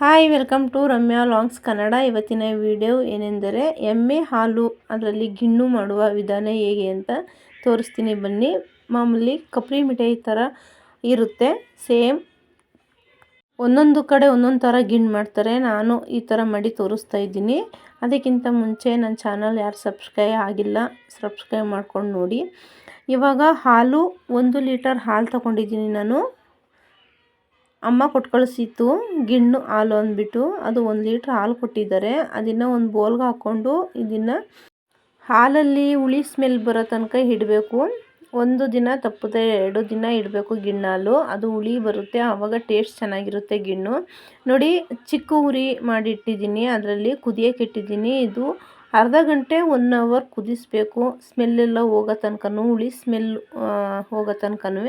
Hi, welcome to Ramya longs Kannada. ಇವತ್ತಿನ video ಏನೆಂದರೆ ಎಮ್ಮೆ ಹಾಲು ಅದರಲ್ಲಿ ಗಿಣ್ಣು ಮಾಡುವ ವಿಧಾನ ಹೇಗೆ ಅಂತ ತೋರಿಸ್ತೀನಿ ಬನ್ನಿ. ಮಾಮೂಲಿ ಕಪ್ರಿ ಮಿಠಾಯಿ ಥರ ಇರುತ್ತೆ. ಸೇಮ್ ಒಂದೊಂದು ಕಡೆ ಒಂದೊಂದು ಥರ ಗಿಣ್ಣು ಮಾಡ್ತಾರೆ. ನಾನು ಈ ಥರ ಮಾಡಿ ತೋರಿಸ್ತಾ ಇದ್ದೀನಿ. ಅದಕ್ಕಿಂತ ಮುಂಚೆ ನನ್ನ ಚಾನಲ್ ಯಾರು ಸಬ್ಸ್ಕ್ರೈಬ್ ಆಗಿಲ್ಲ, ಸಬ್ಸ್ಕ್ರೈಬ್ ಮಾಡ್ಕೊಂಡು ನೋಡಿ. ಇವಾಗ ಹಾಲು ಒಂದು ಲೀಟರ್ ಹಾಲು ತಗೊಂಡಿದ್ದೀನಿ ನಾನು. ಅಮ್ಮ ಕೊಟ್ಟು ಕಳಿಸಿತ್ತು ಗಿಣ್ಣು ಹಾಲು ಅಂದ್ಬಿಟ್ಟು. ಅದು ಒಂದು ಲೀಟ್ರ್ ಹಾಲು ಕೊಟ್ಟಿದ್ದಾರೆ. ಅದನ್ನು ಒಂದು ಬೋಲ್ಗೆ ಹಾಕ್ಕೊಂಡು ಇದನ್ನು ಹಾಲಲ್ಲಿ ಹುಳಿ ಸ್ಮೆಲ್ ಬರೋ ತನಕ ಇಡಬೇಕು. ಒಂದು ದಿನ ತಪ್ಪದೆ ಎರಡು ದಿನ ಇಡಬೇಕು ಗಿಣ್ಣಾಲು ಅದು ಹುಳಿ ಬರುತ್ತೆ, ಆವಾಗ ಟೇಸ್ಟ್ ಚೆನ್ನಾಗಿರುತ್ತೆ ಗಿಣ್ಣು. ನೋಡಿ, ಚಿಕ್ಕ ಉರಿ ಮಾಡಿಟ್ಟಿದ್ದೀನಿ. ಅದರಲ್ಲಿ ಕುದಿಯೋಕೆ ಇಟ್ಟಿದ್ದೀನಿ. ಇದು ಅರ್ಧ ಗಂಟೆ ಒನ್ ಅವರ್ ಕುದಿಸ್ಬೇಕು. ಸ್ಮೆಲ್ಲೆಲ್ಲ ಹೋಗೋ ತನಕನೂ, ಹುಳಿ ಸ್ಮೆಲ್ ಹೋಗೋ ತನಕನೂ.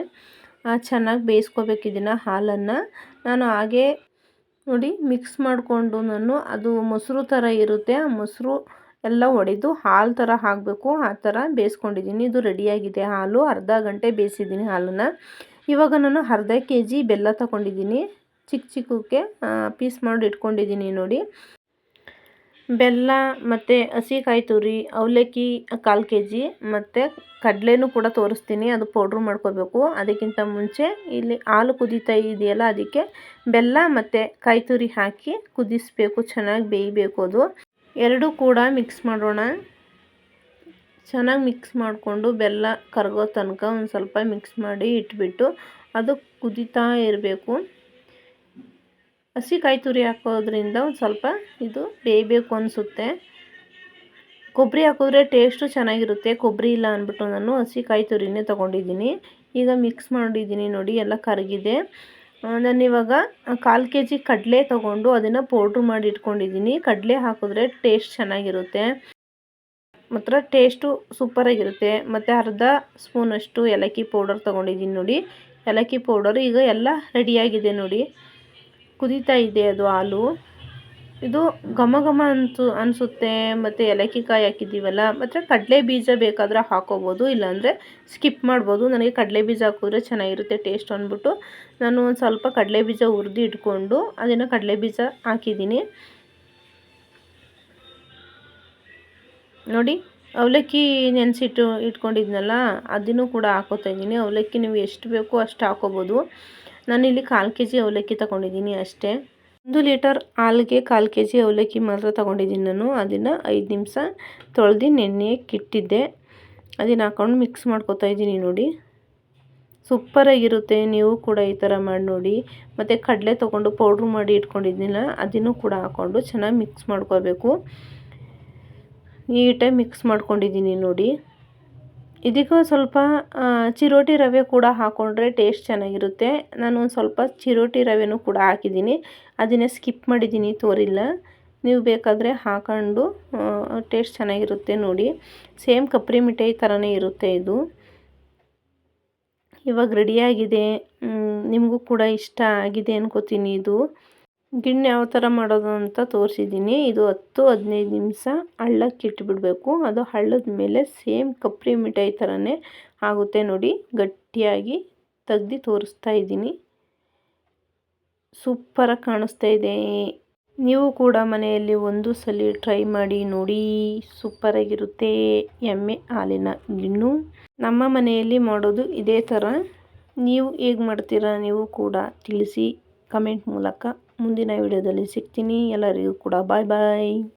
ಚೆನ್ನಾಗಿ ಬೇಯಿಸ್ಕೋಬೇಕು ಇದನ್ನು, ಹಾಲನ್ನು. ನಾನು ಹಾಗೆ ನೋಡಿ ಮಿಕ್ಸ್ ಮಾಡಿಕೊಂಡು ನಾನು ಅದು ಮೊಸರು ಥರ ಇರುತ್ತೆ. ಆ ಮೊಸರು ಎಲ್ಲ ಒಡೆದು ಹಾಲು ಥರ ಹಾಕಬೇಕು. ಆ ಥರ ಬೇಯಿಸ್ಕೊಂಡಿದ್ದೀನಿ. ಇದು ರೆಡಿಯಾಗಿದೆ ಹಾಲು. ಅರ್ಧ ಗಂಟೆ ಬೇಯಿಸಿದ್ದೀನಿ ಹಾಲನ್ನು. ಇವಾಗ ನಾನು ಅರ್ಧ ಕೆ ಜಿ ಬೆಲ್ಲ ತಗೊಂಡಿದ್ದೀನಿ. ಚಿಕ್ಕ ಚಿಕ್ಕಕ್ಕೆ ಪೀಸ್ ಮಾಡಿ ಇಟ್ಕೊಂಡಿದ್ದೀನಿ ನೋಡಿ. ಬೆಲ್ಲ ಮತ್ತು ಹಸಿ ಕಾಯಿ ತುರಿ, ಅವಲಕ್ಕಿ ಕಾಲು ಕೆ ಜಿ ಮತ್ತು ಕಡಲೆನೂ ಕೂಡ ತೋರಿಸ್ತೀನಿ. ಅದು ಪೌಡ್ರ್ ಮಾಡ್ಕೋಬೇಕು. ಅದಕ್ಕಿಂತ ಮುಂಚೆ ಇಲ್ಲಿ ಹಾಲು ಕುದೀತಾ ಇದೆಯಲ್ಲ, ಅದಕ್ಕೆ ಬೆಲ್ಲ ಮತ್ತು ಕಾಯಿ ತುರಿ ಹಾಕಿ ಕುದಿಸ್ಬೇಕು. ಚೆನ್ನಾಗಿ ಬೇಯಬೇಕು ಅದು. ಎರಡೂ ಕೂಡ ಮಿಕ್ಸ್ ಮಾಡೋಣ. ಚೆನ್ನಾಗಿ ಮಿಕ್ಸ್ ಮಾಡಿಕೊಂಡು ಬೆಲ್ಲ ಕರಗೋ ತನಕ ಒಂದು ಸ್ವಲ್ಪ ಮಿಕ್ಸ್ ಮಾಡಿ ಇಟ್ಬಿಟ್ಟು ಅದು ಕುದೀತಾ ಇರಬೇಕು. ಹಸಿ ಕಾಯಿ ತುರಿ ಹಾಕೋದ್ರಿಂದ ಒಂದು ಸ್ವಲ್ಪ ಇದು ಬೇಯಬೇಕು ಅನಿಸುತ್ತೆ. ಕೊಬ್ಬರಿ ಹಾಕಿದ್ರೆ ಟೇಸ್ಟು ಚೆನ್ನಾಗಿರುತ್ತೆ. ಕೊಬ್ಬರಿ ಇಲ್ಲ ಅಂದ್ಬಿಟ್ಟು ನಾನು ಹಸಿ ಕಾಯಿ ತುರಿನೇ ತೊಗೊಂಡಿದ್ದೀನಿ. ಈಗ ಮಿಕ್ಸ್ ಮಾಡಿದ್ದೀನಿ ನೋಡಿ, ಎಲ್ಲ ಕರಗಿದೆ. ನಾನಿವಾಗ ಕಾಲು ಕೆ ಜಿ ಕಡಲೆ ತೊಗೊಂಡು ಅದನ್ನು ಪೌಡ್ರ್ ಮಾಡಿ ಇಟ್ಕೊಂಡಿದ್ದೀನಿ. ಕಡಲೆ ಹಾಕಿದ್ರೆ ಟೇಸ್ಟ್ ಚೆನ್ನಾಗಿರುತ್ತೆ. ಮಾತ್ರ ಟೇಸ್ಟು ಸೂಪರಾಗಿರುತ್ತೆ ಮತ್ತು ಅರ್ಧ ಸ್ಪೂನಷ್ಟು ಏಲಕ್ಕಿ ಪೌಡರ್ ತೊಗೊಂಡಿದ್ದೀನಿ ನೋಡಿ. ಏಲಕ್ಕಿ ಪೌಡರ್ ಈಗ ಎಲ್ಲ ರೆಡಿಯಾಗಿದೆ ನೋಡಿ. ಕುದೀತಾ ಇದೆ ಅದು ಹಾಲು. ಇದು ಘಮ ಘಮ ಅನ್ಸು ಅನಿಸುತ್ತೆ, ಮತ್ತು ಏಲಕ್ಕಿಕಾಯಿ ಹಾಕಿದ್ದೀವಲ್ಲ, ಮತ್ತು ಕಡಲೆ ಬೀಜ ಬೇಕಾದರೆ ಹಾಕೋಬೋದು, ಇಲ್ಲಾಂದರೆ ಸ್ಕಿಪ್ ಮಾಡ್ಬೋದು. ನನಗೆ ಕಡಲೆ ಬೀಜ ಹಾಕಿದ್ರೆ ಚೆನ್ನಾಗಿರುತ್ತೆ ಟೇಸ್ಟ್ ಅಂದ್ಬಿಟ್ಟು. ನಾನು ಒಂದು ಸ್ವಲ್ಪ ಕಡಲೆ ಬೀಜ ಹುರಿದು ಇಟ್ಕೊಂಡು ಅದನ್ನು ಕಡಲೆ ಬೀಜ ಹಾಕಿದ್ದೀನಿ. ನೋಡಿ, ಅವಲಕ್ಕಿ ನೆನೆಸಿಟ್ಟು ಇಟ್ಕೊಂಡಿದ್ನಲ್ಲ, ಅದನ್ನು ಕೂಡ ಹಾಕೋತಾ ಇದ್ದೀನಿ. ಅವಲಕ್ಕಿ ನೀವು ಎಷ್ಟು ಬೇಕೋ ಅಷ್ಟು ಹಾಕೋಬೋದು. ನಾನಿಲ್ಲಿ ಕಾಲು ಕೆ ಜಿ ಅವಲಕ್ಕಿ ತಗೊಂಡಿದ್ದೀನಿ ಅಷ್ಟೇ. ಒಂದು ಲೀಟರ್ ಹಾಲಿಗೆ ಕಾಲು ಕೆ ಜಿ ಅವಲಕ್ಕಿ ಮಾತ್ರ ತೊಗೊಂಡಿದ್ದೀನಿ ನಾನು. ಅದನ್ನು ಐದು ನಿಮಿಷ ತೊಳೆದು ನೆನೆಯಕ್ಕೆ ಇಟ್ಟಿದ್ದೆ ಅದನ್ನು ಹಾಕೊಂಡು ಮಿಕ್ಸ್ ಮಾಡ್ಕೊತಾ ಇದ್ದೀನಿ ನೋಡಿ. ಸೂಪರಾಗಿರುತ್ತೆ ನೀವು ಕೂಡ ಈ ಥರ ಮಾಡಿ ನೋಡಿ. ಮತ್ತು ಕಡಲೆ ತೊಗೊಂಡು ಪೌಡ್ರ್ ಮಾಡಿ ಇಟ್ಕೊಂಡಿದ್ದೀನಲ್ಲ ಅದನ್ನು ಕೂಡ ಹಾಕ್ಕೊಂಡು ಚೆನ್ನಾಗಿ ಮಿಕ್ಸ್ ಮಾಡ್ಕೋಬೇಕು. ನೀಟಾಗಿ ಮಿಕ್ಸ್ ಮಾಡ್ಕೊಂಡಿದ್ದೀನಿ ನೋಡಿ. ಇದಕ್ಕೂ ಸ್ವಲ್ಪ ಚಿರೋಟಿ ರವೆ ಕೂಡ ಹಾಕ್ಕೊಂಡ್ರೆ ಟೇಸ್ಟ್ ಚೆನ್ನಾಗಿರುತ್ತೆ. ನಾನು ಒಂದು ಸ್ವಲ್ಪ ಚಿರೋಟಿ ರವೆನೂ ಕೂಡ ಹಾಕಿದ್ದೀನಿ. ಅದನ್ನೇ ಸ್ಕಿಪ್ ಮಾಡಿದ್ದೀನಿ ತೋರಿಲ್ಲ. ನೀವು ಬೇಕಾದರೆ ಹಾಕೊಂಡು ಟೇಸ್ಟ್ ಚೆನ್ನಾಗಿರುತ್ತೆ ನೋಡಿ. ಸೇಮ್ ಕಪ್ರಿ ಮಿಠಾಯಿ ಥರನೇ ಇರುತ್ತೆ ಇದು. ಇವಾಗ ರೆಡಿಯಾಗಿದೆ ನಿಮಗೂ ಕೂಡ ಇಷ್ಟ ಆಗಿದೆ ಅನ್ಕೋತೀನಿ ಇದು. ಗಿಣ್ಣು ಯಾವ ಥರ ಮಾಡೋದು ಅಂತ ತೋರಿಸಿದ್ದೀನಿ. ಇದು ಹತ್ತು, ಹದಿನೈದು ನಿಮಿಷ ಹಳ್ಳಕ್ಕೆ ಇಟ್ಬಿಡಬೇಕು. ಅದು ಹಳ್ಳದ ಮೇಲೆ ಸೇಮ್ ಕಪ್ರಿ ಮಿಠಾಯಿ ಥರನೇ ಆಗುತ್ತೆ ನೋಡಿ. ಗಟ್ಟಿಯಾಗಿ ತೆಗ್ದು ತೋರಿಸ್ತಾ ಇದ್ದೀನಿ. ಸೂಪರಾಗಿ ಕಾಣಿಸ್ತಾ ಇದೆ. ನೀವು ಕೂಡ ಮನೆಯಲ್ಲಿ ಒಂದು ಸಲ ಟ್ರೈ ಮಾಡಿ ನೋಡಿ. ಸೂಪರಾಗಿರುತ್ತೆ ಎಮ್ಮೆ ಹಾಲಿನ ಗಿಣ್ಣು. ನಮ್ಮ ಮನೆಯಲ್ಲಿ ಮಾಡೋದು ಇದೇ ಥರ. ನೀವು ಹೇಗೆ ಮಾಡ್ತೀರಾ ನೀವು ಕೂಡ ತಿಳಿಸಿ ಕಮೆಂಟ್ ಮೂಲಕ. ಮುಂದಿನ ವಿಡಿಯೋದಲ್ಲಿ ಸಿಗ್ತೀನಿ. ಎಲ್ಲರಿಗೂ ಕೂಡ ಬಾಯ್ ಬಾಯ್.